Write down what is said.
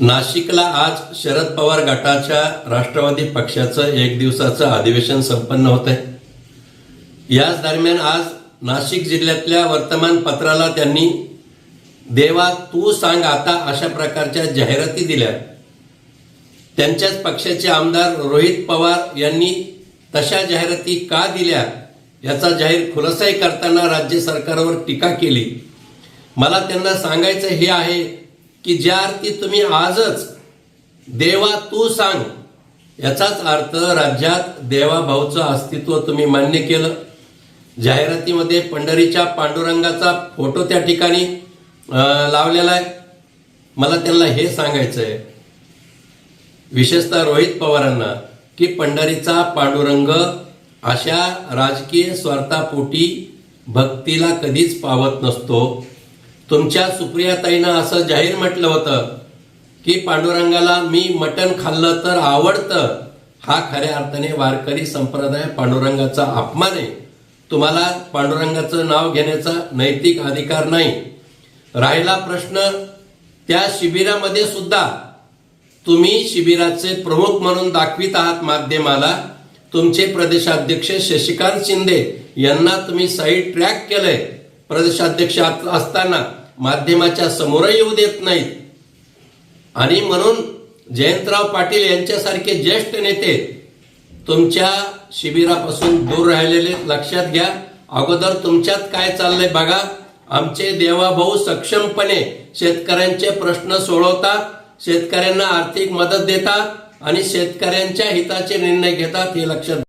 नाशिकला आज शरद पवार गटाच्या राष्ट्रवादी पक्षाचं एक दिवसाचं अधिवेशन संपन्न होत आहे याच दरम्यान आज नाशिक जिल्ह्यातल्या वर्तमानपत्राला त्यांनी देवा तू सांग आता अशा प्रकारच्या जाहिराती दिल्या. त्यांच्याच पक्षाचे आमदार रोहित पवार यांनी तशा जाहिराती का दिल्या? याचा जाहीर खुलासाही करताना राज्य सरकारवर टीका केली. मला त्यांना सांगायचं हे आहे की ज्या अर्थी तुम्ही आजच देवा तू सांग याचाच अर्थ राज्यात देवाभाऊचं अस्तित्व तुम्ही मान्य केलं. जाहिरातीमध्ये पंढरीच्या पांडुरंगाचा फोटो त्या ठिकाणी लावलेला आहे. मला त्यांना हे सांगायचं आहे विशेषतः रोहित पवारांना की पंढरीचा पांडुरंग अशा राजकीय स्वार्थापोटी भक्तीला कधीच पावत नसतो. तुमच्या सुप्रियाताईनं असं जाहीर म्हटलं होतं की पांडुरंगाला मी मटण खाल्लं तर आवडतं. हा खऱ्या अर्थाने वारकरी संप्रदाय पांडुरंगाचा अपमान आहे. तुम्हाला पांडुरंगाचं नाव घेण्याचा नैतिक अधिकार नाही. राहिला प्रश्न त्या शिबिरामध्ये सुद्धा तुम्ही शिबिराचे प्रमुख म्हणून दाखवित आहात माध्यमाला. तुमचे प्रदेशाध्यक्ष शशिकांत शिंदे यांना तुम्ही साईड ट्रॅक केलंय. प्रदेशाध्यक्ष असताना माध्यमाच्या समोरही येऊ देत नाहीत. आणि म्हणून जयंतराव पाटील यांच्यासारखे ज्येष्ठ नेते तुमच्या शिबिरापासून दूर राहिलेले लक्षात घ्या. अगोदर तुमच्यात काय चाललंय बघा. आमचे देवाभाऊ सक्षमपणे शेतकऱ्यांचे प्रश्न सोडवतात शेतकऱ्यांना आर्थिक मदत देतात आणि शेतकऱ्यांच्या हिताचे निर्णय घेतात हे लक्षात